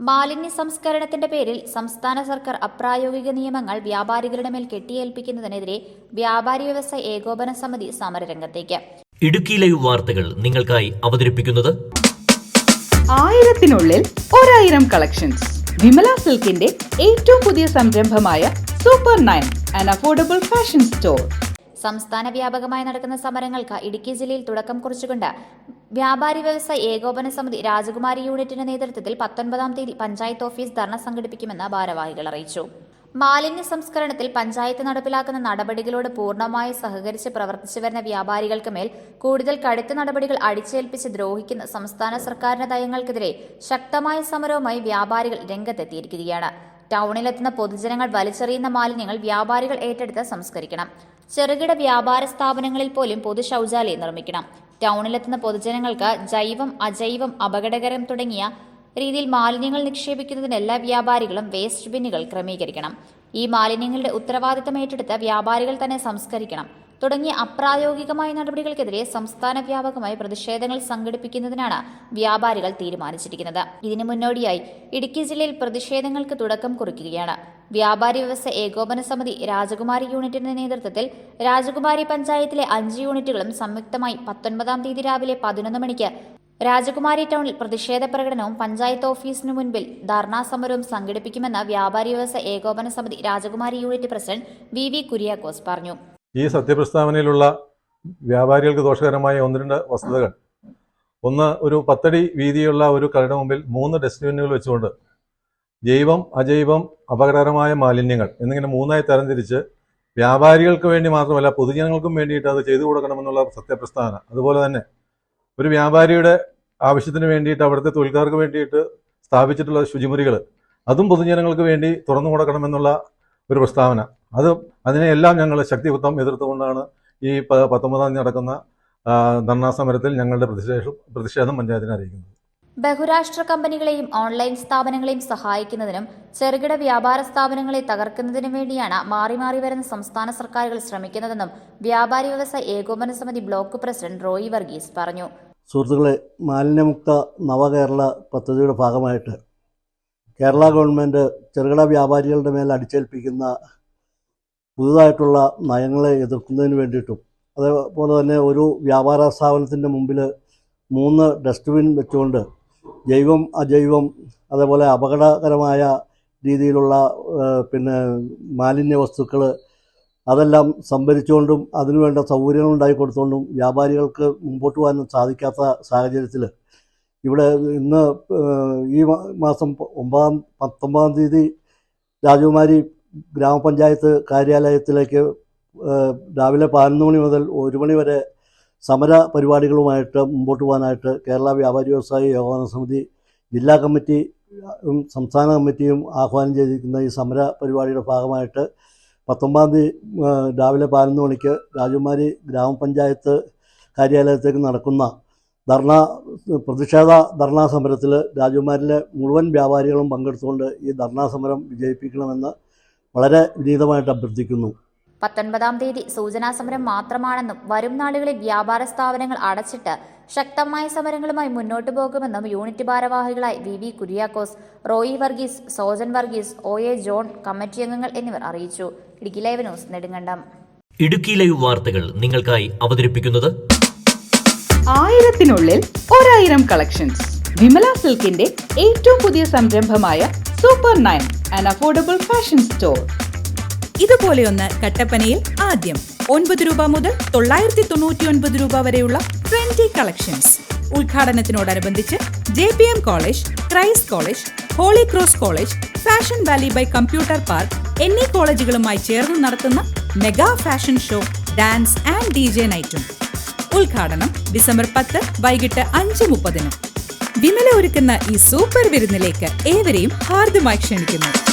മാലിന്യ സംസ്കരണത്തിന്റെ പേരിൽ സംസ്ഥാന സർക്കാർ അപ്രായോഗിക നിയമങ്ങൾ വ്യാപാരികളുടെ മേൽ കെട്ടിയേൽപ്പിക്കുന്നതിനെതിരെ വ്യാപാരി വ്യവസായ ഏകോപന സമിതി സമരരംഗത്തേക്ക്. ഇടുക്കി ലൈവ് വാർത്തകൾ നിങ്ങൾക്കായി അവതരിപ്പിക്കുന്നത് ആയിരത്തിനുള്ളിൽ ഒരായിരം കളക്ഷൻസ്. വിമല സിൽക്കിന്റെ ഏറ്റവും പുതിയ സംരംഭമായ super nine and affordable fashion store സംസ്ഥാന വ്യാപകമായി നടക്കുന്ന സമരങ്ങൾക്ക് ഇടുക്കി ജില്ലയിൽ തുടക്കം കുറിച്ചുകൊണ്ട് വ്യാപാരി വ്യവസായ ഏകോപന സമിതി രാജകുമാരി യൂണിറ്റിന്റെ നേതൃത്വത്തിൽ പത്തൊൻപതാം തീയതി പഞ്ചായത്ത് ഓഫീസ് ധർണ സംഘടിപ്പിക്കുമെന്ന് ഭാരവാഹികൾ അറിയിച്ചു. മാലിന്യ സംസ്കരണത്തിൽ പഞ്ചായത്ത് നടപ്പിലാക്കുന്ന നടപടികളോട് പൂർണമായി സഹകരിച്ച് പ്രവർത്തിച്ചു വരുന്ന വ്യാപാരികൾക്ക് മേൽ കൂടുതൽ കടുത്ത നടപടികൾ അടിച്ചേൽപ്പിച്ച് ദ്രോഹിക്കുന്ന സംസ്ഥാന സർക്കാരിന്റെ നയങ്ങൾക്കെതിരെ ശക്തമായ സമരവുമായി വ്യാപാരികൾ രംഗത്തെത്തിയിരിക്കുകയാണ്. ടൗണിലെത്തുന്ന പൊതുജനങ്ങൾ വലിച്ചെറിയുന്ന മാലിന്യങ്ങൾ വ്യാപാരികൾ ഏറ്റെടുത്ത് സംസ്കരിക്കണം. ചെറുകിട വ്യാപാര സ്ഥാപനങ്ങളിൽ പോലും പൊതു ശൗചാലയം നിർമ്മിക്കണം. ടൗണിലെത്തുന്ന പൊതുജനങ്ങൾക്ക് ജൈവം അജൈവം അപകടകരം തുടങ്ങിയ രീതിയിൽ മാലിന്യങ്ങൾ നിക്ഷേപിക്കുന്നതിന് എല്ലാ വ്യാപാരികളും വേസ്റ്റ് ബിന്നുകൾ ക്രമീകരിക്കണം. ഈ മാലിന്യങ്ങളുടെ ഉത്തരവാദിത്തം ഏറ്റെടുത്ത് വ്യാപാരികൾ തന്നെ സംസ്കരിക്കണം. തുടങ്ങിയ അപ്രായോഗികമായ നടപടികൾക്കെതിരെ സംസ്ഥാന വ്യാപകമായി പ്രതിഷേധങ്ങൾ സംഘടിപ്പിക്കുന്നതിനാണ് വ്യാപാരികൾ തീരുമാനിച്ചിരിക്കുന്നത്. ഇതിനു മുന്നോടിയായി ഇടുക്കി ജില്ലയിൽ പ്രതിഷേധങ്ങൾക്ക് തുടക്കം കുറിക്കുകയാണ്. വ്യാപാരി വ്യവസ്ഥ ഏകോപന സമിതി രാജകുമാരി യൂണിറ്റിന്റെ നേതൃത്വത്തിൽ രാജകുമാരി പഞ്ചായത്തിലെ അഞ്ച് യൂണിറ്റുകളും സംയുക്തമായി പത്തൊൻപതാം തീയതി രാവിലെ പതിനൊന്ന് മണിക്ക് രാജകുമാരി ടൗണിൽ പ്രതിഷേധ പ്രകടനവും പഞ്ചായത്ത് ഓഫീസിനു മുൻപിൽ ധർണാ സമരവും സംഘടിപ്പിക്കുമെന്ന് വ്യാപാരി വ്യവസായ ഏകോപന സമിതി Rajakumari unit president V V Kuriakose പറഞ്ഞു. ഈ സത്യപ്രസ്താവനയിലുള്ള വ്യാപാരികൾക്ക് ദോഷകരമായ ഒന്ന് രണ്ട് വസ്തുതകൾ. ഒന്ന് ഒരു പത്തടി വീതിയുള്ള ഒരു കടയുടെ മുമ്പിൽ മൂന്ന് ഡസ്റ്റ്ബിന്നുകൾ വെച്ചുകൊണ്ട് ജൈവം അജൈവം അപകടകരമായ മാലിന്യങ്ങൾ എന്നിങ്ങനെ മൂന്നായി തരംതിരിച്ച് വ്യാപാരികൾക്ക് വേണ്ടി മാത്രമല്ല പൊതുജനങ്ങൾക്കും വേണ്ടിയിട്ട് അത് ചെയ്തു കൊടുക്കണമെന്നുള്ള സത്യപ്രസ്താവന. അതുപോലെ തന്നെ ഒരു വ്യാപാരിയുടെ ആവശ്യത്തിന് വേണ്ടിയിട്ട് അവിടുത്തെ തൊഴിൽക്കാർക്ക് വേണ്ടിയിട്ട് സ്ഥാപിച്ചിട്ടുള്ള ശുചിമുറികൾ അതും പൊതുജനങ്ങൾക്ക് വേണ്ടി തുറന്നു കൊടുക്കണമെന്നുള്ള ഒരു പ്രസ്താവന. അത് അതിനെയെല്ലാം ഞങ്ങൾ ശക്തിയുക്തം എതിർത്തുകൊണ്ടാണ് ഈ പത്തൊമ്പതാം തീയതി നടക്കുന്ന ധർണാ സമരത്തിൽ ഞങ്ങളുടെ പ്രതിഷേധം പ്രതിഷേധം പഞ്ചായത്തിനെ അറിയിക്കുന്നത്. ബഹുരാഷ്ട്ര കമ്പനികളെയും ഓൺലൈൻ സ്ഥാപനങ്ങളെയും സഹായിക്കുന്നതിനും ചെറുകിട വ്യാപാര സ്ഥാപനങ്ങളെ തകർക്കുന്നതിനും വേണ്ടിയാണ് മാറി മാറി വരുന്ന സംസ്ഥാന സർക്കാരുകൾ ശ്രമിക്കുന്നതെന്നും വ്യാപാരി വ്യവസായ ഏകോപന സമിതി ബ്ലോക്ക് പ്രസിഡന്റ് റോയി വർഗീസ് പറഞ്ഞു. സുഹൃത്തുക്കളെ മാലിന്യമുക്ത നവകേരള പദ്ധതിയുടെ ഭാഗമായിട്ട് കേരള ഗവൺമെന്റ് ചെറുകിട വ്യാപാരികളുടെ മേൽ അടിച്ചേൽപ്പിക്കുന്ന പുതുതായിട്ടുള്ള നയങ്ങളെ എതിർക്കുന്നതിന് വേണ്ടിയിട്ടും അതേപോലെ തന്നെ ഒരു വ്യാപാര സ്ഥാപനത്തിന്റെ മുമ്പിൽ മൂന്ന് ഡസ്റ്റ്ബിൻ വെച്ചുകൊണ്ട് ജൈവം അജൈവം അതേപോലെ അപകടകരമായ രീതിയിലുള്ള പിന്നെ മാലിന്യ വസ്തുക്കൾ അതെല്ലാം സംഭരിച്ചുകൊണ്ടും അതിനുവേണ്ട സൗകര്യങ്ങൾ ഉണ്ടാക്കി കൊടുത്തുകൊണ്ടും വ്യാപാരികൾക്ക് മുമ്പോട്ട് പോകാൻ സാധിക്കാത്ത സാഹചര്യത്തിൽ ഇവിടെ ഇന്ന് ഈ മാസം ഒമ്പതാം പത്തൊമ്പതാം തീയതി രാജകുമാരി ഗ്രാമപഞ്ചായത്ത് കാര്യാലയത്തിലേക്ക് രാവിലെ പതിനൊന്ന് മണി മുതൽ ഒരു മണി വരെ സമര പരിപാടികളുമായിട്ട് മുമ്പോട്ട് പോകാനായിട്ട് കേരള വ്യാപാരി വ്യവസായി ഏകോപന സമിതി ജില്ലാ കമ്മിറ്റി സംസ്ഥാന കമ്മിറ്റിയും ആഹ്വാനം ചെയ്തിരിക്കുന്ന ഈ സമര പരിപാടിയുടെ ഭാഗമായിട്ട് പത്തൊമ്പതാം തീയതി രാവിലെ പതിനൊന്ന് മണിക്ക് രാജകുമാരി ഗ്രാമപഞ്ചായത്ത് കാര്യാലയത്തേക്ക് നടക്കുന്ന ധർണ പ്രതിഷേധ ധർണാ സമരത്തിൽ രാജകുമാരിലെ മുഴുവൻ വ്യാപാരികളും പങ്കെടുത്തുകൊണ്ട് ഈ ധർണാ സമരം വിജയിപ്പിക്കണമെന്ന് വളരെ വിനീതമായിട്ട് അഭ്യർത്ഥിക്കുന്നു. പത്തൊൻപതാം തീയതി സൂചനാ സമരം മാത്രമാണെന്നും വരും നാളുകളിൽ വ്യാപാര സ്ഥാപനങ്ങൾ അടച്ചിട്ട് ശക്തമായ സമരങ്ങളുമായി മുന്നോട്ട് പോകുമെന്നും യൂണിറ്റ് ഭാരവാഹികളായി V V Kuriakose Roy Varghese Sojan Varghese O A John committee അംഗങ്ങൾ എന്നിവർ അറിയിച്ചു. Idukki live news Nedumkandam. Idukki live വാർത്തകൾ നിങ്ങൾക്കായി അവതരിപ്പിക്കുന്നത് ആയിരത്തിനുള്ളിൽ ഒരായിരം കളക്ഷൻസ് വിമല സിൽക്കിന്റെ ഏറ്റവും പുതിയ സംരംഭമായ super nine and affordable fashion store ഇതുപോലെയൊന്ന് കട്ടപ്പനയിൽ ആദ്യം ഒൻപത് രൂപ മുതൽ തൊള്ളായിരത്തി തൊണ്ണൂറ്റി ഒൻപത് രൂപ വരെയുള്ള twenty collections ഉദ്ഘാടനത്തിനോടനുബന്ധിച്ച് J P M college Christ college holy cross college fashion valley by computer park എന്നീ കോളേജുകളുമായി ചേർന്ന് നടത്തുന്ന mega fashion show dance and D J നൈറ്റും. ഉദ്ഘാടനം ഡിസംബർ പത്ത് വൈകിട്ട് അഞ്ച് മുപ്പതിന്. വിമല ഒരുക്കുന്ന ഈ സൂപ്പർ വിരുന്നിലേക്ക് ഏവരെയും ഹാർദ്യമായി ക്ഷണിക്കുന്നു.